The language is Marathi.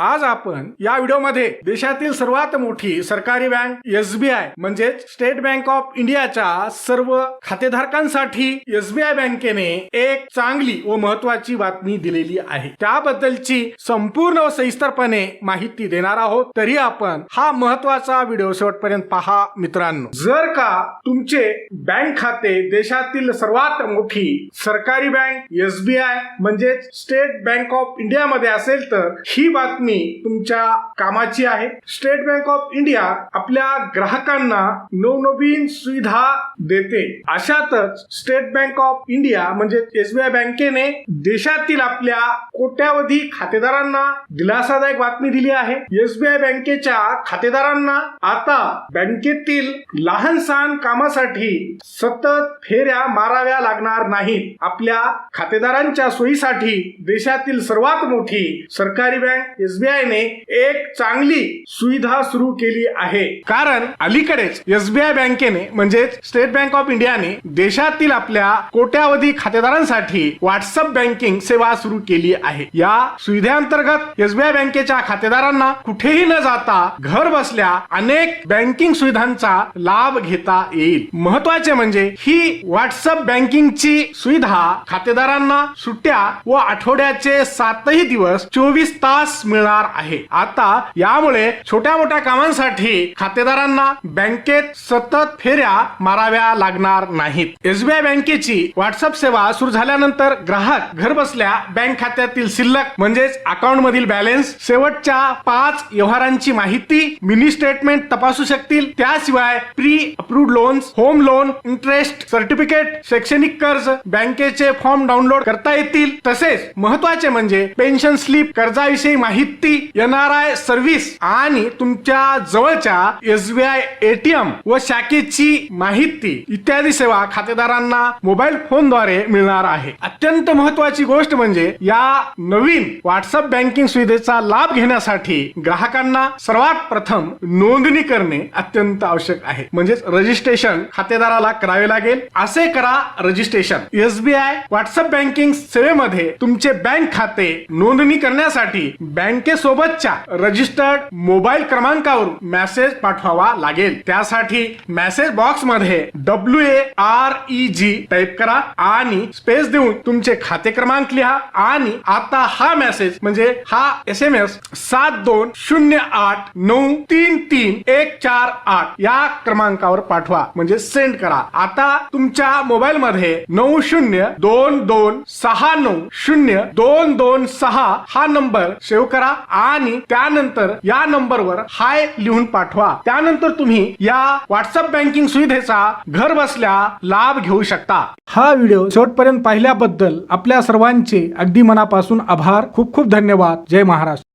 आज आपण या व्हिडिओमध्ये देशातील सर्वात मोठी सरकारी बँक एसबीआय म्हणजेच स्टेट बँक ऑफ इंडियाच्या सर्व खातेधारकांसाठी एसबीआय बँकेने एक चांगली व महत्वाची बातमी दिलेली आहे. त्याबद्दलची संपूर्ण व सविस्तरपणे माहिती देणार आहोत. तरी आपण हा महत्त्वाचा व्हिडिओ शेवटपर्यंत पहा मित्रांनो. जर का तुमचे बँक खाते देशातील सर्वात मोठी सरकारी बँक एसबीआय म्हणजेच स्टेट बँक ऑफ इंडियामध्ये असेल तर ही बातमी तुमच्या कामाची आहे. स्टेट बँक ऑफ इंडिया आपल्या ग्राहकांना नवनवीन सुविधा देते. अशातच स्टेट बँक ऑफ इंडिया म्हणजे एसबीआय बँकेने देशातील आपल्या कोट्यावधी खातेदारांना दिलासादायक बातमी दिली आहे. एसबीआय बँकेच्या खातेदारांना आता बँकेतील लहान सहान कामासाठी सतत फेऱ्या माराव्या लागणार नाहीत. आपल्या खातेदारांच्या सोयीसाठी देशातील सर्वात मोठी सरकारी बँक एस एसबीआयने एक चांगली सुविधा सुरू केली आहे. कारण अलीकडेच एसबीआय बँकेने म्हणजेच स्टेट बँक ऑफ इंडियाने देशातील आपल्या कोट्यावधी खातेदारांसाठी व्हॉट्सअप बँकिंग सेवा सुरू केली आहे. या सुविधेअंतर्गत एसबीआय बँकेच्या खातेदारांना कुठेही न जाता घर बसल्या अनेक बँकिंग सुविधांचा लाभ घेता येईल. महत्त्वाचे म्हणजे ही व्हॉट्सअप बँकिंगची सुविधा खातेदारांना सुट्ट्या व आठवड्याचे सातही दिवस चोवीस तास मिळणार आहे. आता यामुळे छोट्या मोठ्या कामांसाठी खातेदारांना बँकेत सतत फेऱ्या माराव्या लागणार नाहीत. एसबीआय बँकेची व्हॉट्सअप सेवा सुरू झाल्यानंतर ग्राहक घर बसल्या बँक खात्यातील शिल्लक म्हणजेच अकाउंट मधील बॅलन्स शेवटच्या पाच व्यवहारांची माहिती मिनी स्टेटमेंट तपासू शकतील. त्याशिवाय pre approve loans home loan interest certificate शैक्षणिक कर्ज बँकेचे फॉर्म डाउनलोड करता येतील. तसेच महत्त्वाचे म्हणजे पेन्शन स्लिप कर्जाविषयी माहिती एन आर आय सर्व्हिस? आणि तुमच्या जवळच्या एसबीआय एटीएम व शाखेची माहिती इत्यादी सेवा खातेदारांना मोबाईल फोनद्वारे मिळणार आहे. अत्यंत महत्वाची गोष्ट म्हणजे या नवीन व्हॉट्सअप बँकिंग सुविधेचा लाभ घेण्यासाठी ग्राहकांना सर्वात प्रथम नोंदणी करणे अत्यंत आवश्यक आहे. म्हणजेच रजिस्ट्रेशन खातेदाराला करावे लागेल. असे करा रजिस्ट्रेशन. एसबीआय व्हॉट्सअप बँकिंग सेवेमध्ये तुमचे बँक खाते नोंदणी करण्यासाठी बँक बँकेसोबतच्या रजिस्टर्ड मोबाईल क्रमांकावर मेसेज पाठवावा लागेल. त्यासाठी मेसेज बॉक्समध्ये W A R E G type करा आणि स्पेस देऊन तुमचे खाते क्रमांक लिहा आणि आता हा मेसेज म्हणजे हा एस एम एस सात दोन शून्य आठ नऊ तीन तीन एक चार आठ या क्रमांकावर पाठवा. म्हणजे सेंड करा. आता तुमच्या मोबाईल मध्ये नऊ शून्य दोन दोन सहा नऊ शून्य दोन दोन सहा हा नंबर सेव्ह करा आणि त्यानंतर या नंबरवर हाय लिहून पाठवा. त्यानंतर तुम्ही या व्हॉट्सअप बँकिंग सुविधेचा घर बसल्या लाभ घेऊ शकता. हा व्हिडिओ शेवटपर्यंत पाहिल्याबद्दल आपल्या सर्वांचे अगदी मनापासून आभार. खूप खूप धन्यवाद. जय महाराष्ट्र.